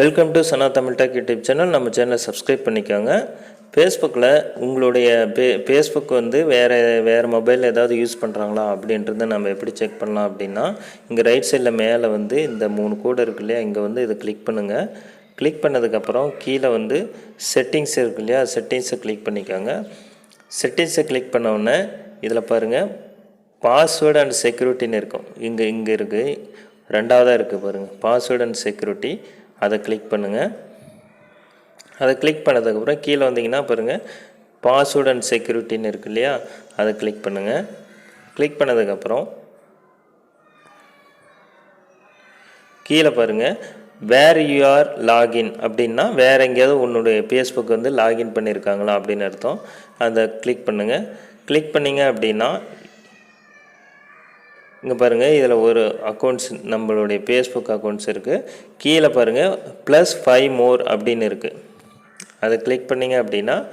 Welcome to Sana Tamil talk YouTube channel நம்ம சேனலை subscribe பண்ணிக்கோங்க. ஃபேஸ்புக்கில் உங்களுடைய பே ஃபேஸ்புக் வந்து வேறு வேறு மொபைலில் ஏதாவது யூஸ் பண்ணுறாங்களா அப்படின்றத நம்ம எப்படி செக் பண்ணலாம் அப்படின்னா இங்கே ரைட் சைடில் மேலே வந்து இந்த மூணு கோடு இருக்கு இல்லையா இங்கே வந்து இதை கிளிக் பண்ணுங்கள் கிளிக் பண்ணதுக்கப்புறம் கீழே வந்து செட்டிங்ஸ் இருக்கு இல்லையா செட்டிங்ஸை கிளிக் பண்ணிக்கோங்க. செட்டிங்ஸை கிளிக் பண்ணவுடனே இதில் பாருங்கள் பாஸ்வேர்டு அண்ட் செக்யூரிட்டின்னு இருக்கும். இங்கே இங்கே இருக்குது ரெண்டாவதாக இருக்குது பாருங்கள் பாஸ்வேர்டு அண்ட் செக்யூரிட்டி அதை கிளிக் பண்ணுங்கள் அதை கிளிக் பண்ணதுக்கப்புறம் கீழே வந்தீங்கன்னா பாருங்கள் பாஸ்வேர்டு அண்ட் செக்யூரிட்டின்னு இருக்கு இல்லையா? அதை கிளிக் பண்ணுங்கள் கிளிக் பண்ணதுக்கப்புறம் கீழே பாருங்கள் வேர் யூ ஆர் லாகின் அப்படின்னா வேறு எங்கேயாவது உன்னுடைய ஃபேஸ்புக் வந்து லாகின் பண்ணியிருக்காங்களா அப்படின்னு அர்த்தம். அதை கிளிக் பண்ணுங்கள் கிளிக் பண்ணிங்க அப்படின்னா இங்கே பாருங்கள் இதில் ஒரு அக்கௌண்ட்ஸ் நம்மளுடைய ஃபேஸ்புக் அக்கௌண்ட்ஸ் இருக்குது கீழே பாருங்கள் ப்ளஸ் ஃபைவ் மோர் அப்படின்னு இருக்குது அதை கிளிக் பண்ணிங்க அப்படின்னா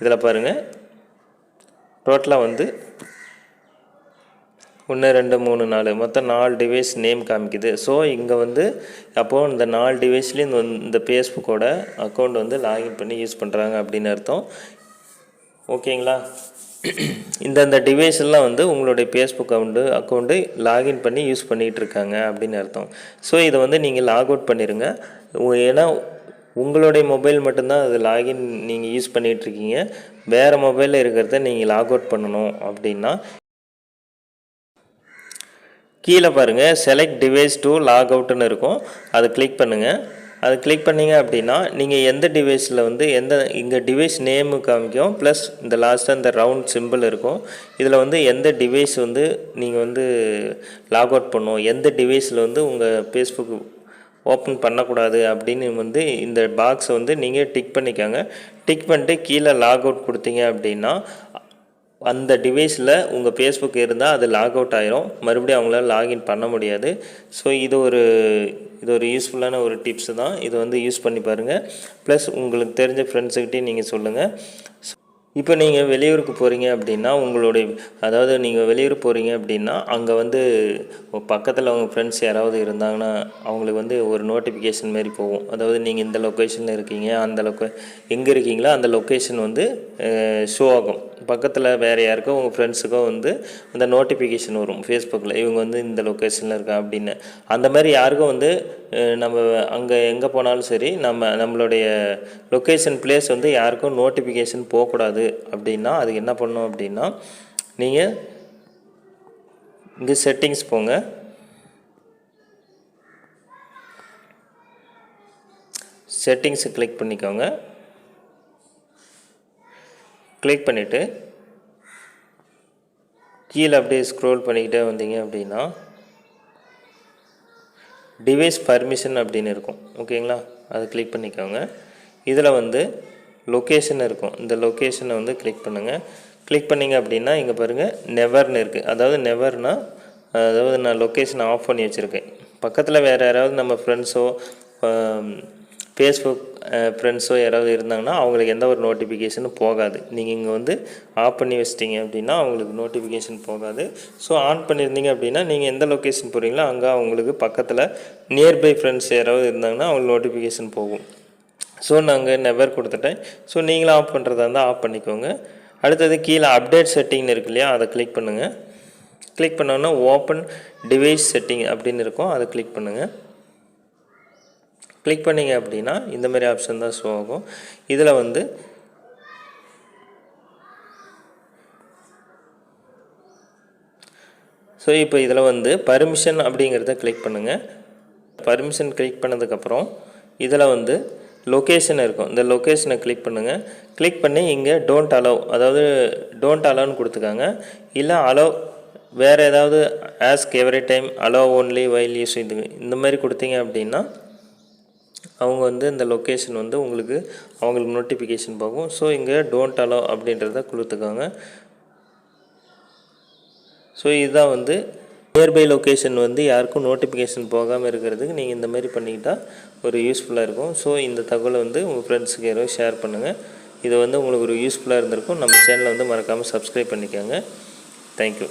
இதில் பாருங்கள் டோட்டலாக வந்து ஒன்று ரெண்டு மூணு நாலு மொத்தம் நாலு டிவைஸ் நேம் காமிக்குது. ஸோ இங்கே வந்து அப்போது இந்த நாலு டிவைஸ்லேயும் இந்த வந்து- இந்த ஃபேஸ்புக்கோட அக்கௌண்ட் வந்து லாகின் பண்ணி யூஸ் பண்ணுறாங்க அப்படின்னு அர்த்தம். ஓகேங்களா இந்தந்த டிவைஸ் எல்லாம் வந்து உங்களுடைய ஃபேஸ்புக் அக்கௌண்ட்டு அக்கௌண்ட்டு லாகின் பண்ணி யூஸ் பண்ணிகிட்டு இருக்காங்க அப்படின்னு அர்த்தம். ஸோ இதை வந்து நீங்கள் லாக் அவுட் பண்ணிடுங்க ஏன்னா உங்களுடைய மொபைல் மட்டும்தான் அது லாகின் நீங்கள் யூஸ் பண்ணிகிட்ருக்கீங்க வேறு மொபைலில் இருக்கிறத நீங்கள் லாக் அவுட் பண்ணணும் அப்படின்னா கீழே பாருங்கள் செலக்ட் டிவைஸ் டு லாக் அவுட்டுன்னு இருக்கும். அதை கிளிக் பண்ணுங்கள் அது கிளிக் பண்ணீங்க அப்படின்னா நீங்கள் எந்த டிவைஸில் வந்து எந்த இங்கே டிவைஸ் நேமு காமிக்கும் ப்ளஸ் இந்த லாஸ்ட்டாக இந்த ரவுண்ட் சிம்பிள் இருக்கும். இதில் வந்து எந்த டிவைஸ் வந்து நீங்கள் வந்து லாக் அவுட் பண்ணும் எந்த டிவைஸில் வந்து உங்கள் ஃபேஸ்புக் ஓப்பன் பண்ணக்கூடாது அப்படின்னு வந்து இந்த பாக்ஸை வந்து நீங்கள் டிக் பண்ணிக்கோங்க. டிக் பண்ணிட்டு கீழே லாக் அவுட் கொடுத்தீங்க அப்படின்னா அந்த டிவைஸில் உங்கள் ஃபேஸ்புக் இருந்தால் அது லாக் அவுட் ஆயிரும். மறுபடியும் அவங்களால லாகின் பண்ண முடியாது. ஸோ இது ஒரு இது ஒரு யூஸ்ஃபுல்லான ஒரு டிப்ஸு தான். இதை வந்து யூஸ் பண்ணி பாருங்கள் ப்ளஸ் உங்களுக்கு தெரிஞ்ச ஃப்ரெண்ட்ஸுக்கிட்டே நீங்கள் சொல்லுங்கள் இப்போ நீங்கள் வெளியூருக்கு போகிறீங்க அப்படின்னா உங்களுடைய அதாவது நீங்கள் வெளியூர் போகிறீங்க அப்படின்னா அங்கே வந்து பக்கத்தில் அவங்க ஃப்ரெண்ட்ஸ் யாராவது இருந்தாங்கன்னா அவங்களுக்கு வந்து ஒரு நோட்டிஃபிகேஷன் மாரி போகும். அதாவது நீங்கள் இந்த லொக்கேஷனில் இருக்கீங்க அந்த லொக்கே எங்கே இருக்கீங்களோ அந்த லொக்கேஷன் வந்து ஷோ ஆகும். பக்கத்தில் வேறு யாருக்கோ உங்கள் ஃப்ரெண்ட்ஸுக்கோ வந்து அந்த நோட்டிஃபிகேஷன் வரும். ஃபேஸ்புக்கில் இவங்க வந்து இந்த லொக்கேஷனில் இருக்கா அப்படின்னு. அந்த மாதிரி யாருக்கும் வந்து நம்ம அங்கே எங்கே போனாலும் சரி நம்ம நம்மளுடைய லொக்கேஷன் பிளேஸ் வந்து யாருக்கும் நோட்டிஃபிகேஷன் போகக்கூடாது அப்படின்னா அதுக்கு என்ன பண்ணணும் அப்படின்னா நீங்கள் இங்கே செட்டிங்ஸ் போங்க. செட்டிங்ஸை கிளிக் பண்ணிக்கோங்க. கிளிக் பண்ணிவிட்டு கீழே அப்படியே ஸ்க்ரோல் பண்ணிக்கிட்டே வந்தீங்க அப்படின்னா டிவைஸ் பர்மிஷன் அப்படின்னு இருக்கும். ஓகேங்களா அதை கிளிக் பண்ணிக்கோங்க. இதில் வந்து லொக்கேஷன் இருக்கும். இந்த லொக்கேஷனை வந்து கிளிக் பண்ணுங்கள் கிளிக் பண்ணிங்க அப்படின்னா இங்கே பாருங்கள் நெவர்னு இருக்குது அதாவது நெவர்னால் அதாவது நான் லொக்கேஷனை ஆஃப் பண்ணி வச்சுருக்கேன். பக்கத்தில் வேறு யாராவது நம்ம ஃப்ரெண்ட்ஸோ ஃபேஸ்புக் ஃப்ரெண்ட்ஸோ யாராவது இருந்தாங்கன்னா அவங்களுக்கு எந்த ஒரு நோட்டிஃபிகேஷனும் போகாது. நீங்கள் இங்கே வந்து ஆஃப் பண்ணி வச்சிட்டிங்க அப்படின்னா அவங்களுக்கு நோட்டிஃபிகேஷன் போகாது. ஸோ ஆன் பண்ணியிருந்தீங்க அப்படின்னா நீங்கள் எந்த லொக்கேஷன் போகிறீங்களோ அங்கே அவங்களுக்கு பக்கத்தில் நியர்பை ஃப்ரெண்ட்ஸ் யாராவது இருந்தாங்கன்னா அவங்களுக்கு நோட்டிஃபிகேஷன் போகும். ஸோ நாங்கள் நெவர் கொடுத்துட்டேன். ஸோ நீங்களும் ஆஃப் பண்ணுறதா இருந்தால் ஆஃப் பண்ணிக்கோங்க. அடுத்தது கீழே அப்டேட் செட்டிங்னு இருக்கு இல்லையா அதை கிளிக் பண்ணுங்கள் கிளிக் பண்ணோன்னா ஓப்பன் டிவைஸ் செட்டிங் அப்படின்னு இருக்கும். அதை கிளிக் பண்ணுங்கள் கிளிக் பண்ணிங்க அப்படின்னா இந்த மாதிரி ஆப்ஷன் தான் ஷோ ஆகும். இதில் வந்து ஸோ இப்போ இதில் வந்து பர்மிஷன் அப்படிங்கிறத கிளிக் பண்ணுங்கள் பர்மிஷன் கிளிக் பண்ணதுக்கப்புறம் இதில் வந்து லொக்கேஷன் இருக்கும். இந்த லொக்கேஷனை கிளிக் பண்ணுங்கள் கிளிக் பண்ணி இங்கே டோன்ட் அலோவ் அதாவது டோன்ட் அலோன்னு கொடுத்துக்காங்க இல்லை அலோவ் வேறு ஏதாவது ask every time allow only while use இது இந்த மாதிரி கொடுத்தீங்க அப்படின்னா அவங்க வந்து இந்த லொக்கேஷன் வந்து உங்களுக்கு அவங்களுக்கு நோட்டிஃபிகேஷன் போகும் ஸோ இங்கே டோன்ட் அலோ அப்படின்றத கொடுத்துக்கோங்க ஸோ இதுதான் வந்து நியர்பை லொக்கேஷன் வந்து யாருக்கும் நோட்டிஃபிகேஷன் போகாமல் இருக்கிறதுக்கு நீங்கள் இந்த மாதிரி பண்ணிக்கிட்டால் ஒரு யூஸ்ஃபுல்லாக இருக்கும். ஸோ இந்த தகவலை வந்து உங்கள் ஃப்ரெண்ட்ஸுக்கு யாரோ ஷேர் பண்ணுங்கள் இது வந்து உங்களுக்கு ஒரு யூஸ்ஃபுல்லாக இருந்திருக்கும். நம்ம சேனலை வந்து மறக்காமல் சப்ஸ்கிரைப் பண்ணிக்கோங்க. தேங்க்யூ